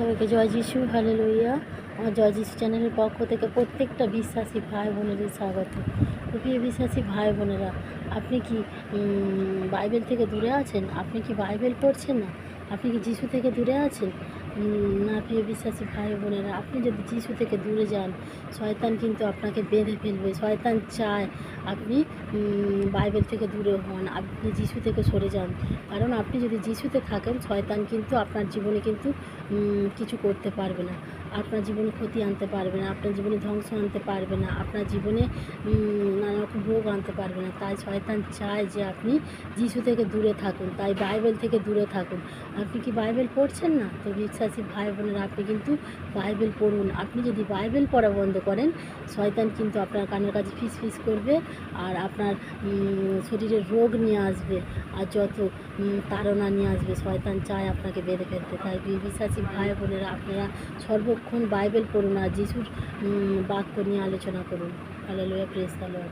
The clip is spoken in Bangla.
সবাইকে জয় যিশু ভালো লইয়া আমার জয় যিশু চ্যানেলের পক্ষ থেকে প্রত্যেকটা বিশ্বাসী ভাই বোনেদের স্বাগত। প্রিয় বিশ্বাসী ভাই বোনেরা, আপনি কি বাইবেল থেকে দূরে আছেন? আপনি কি বাইবেল পড়ছেন না? আপনি কি যিশু থেকে দূরে আছেন? না, প্রিয় বিশ্বাসী ভাই বোনেরা, আপনি যদি যিশু থেকে দূরে যান, শয়তান কিন্তু আপনাকে বেঁধে ফেলবে। শয়তান চায় আপনি বাইবেল থেকে দূরে হন, আপনি যিশু থেকে সরে যান। কারণ আপনি যদি যিশুতে থাকেন, শয়তান কিন্তু আপনার জীবনে কিন্তু কিছু করতে পারবে না। আপনার জীবনে ক্ষতি আনতে পারবে না, আপনার জীবনে ধ্বংস আনতে পারবে না, আপনার জীবনে নানা রকম রোগ আনতে পারবে না। তাই শয়তান চায় যে আপনি যিশু থেকে দূরে থাকুন, তাই বাইবেল থেকে দূরে থাকুন। আপনি কি বাইবেল পড়ছেন না? তো বিশ্বাসী ভাই বোনেরা, আপনি কিন্তু বাইবেল পড়ুন। আপনি যদি বাইবেল পড়া বন্ধ করেন, শয়তান কিন্তু আপনার কানের কাছে ফিস ফিস করবে আর আপনার শরীরে রোগ নিয়ে আসবে আর যত তাড়না নিয়ে আসবে, শয়তান চায় আপনাকে বেঁধে ফেলতে। তাই বিশ্বাসী ভাই বোনেরা, আপনারা সর্বক্ষণ বাইবেল পড়ুন আর যিশুর বাক্য নিয়ে আলোচনা করুন। হ্যালো প্রেস তালোয়ার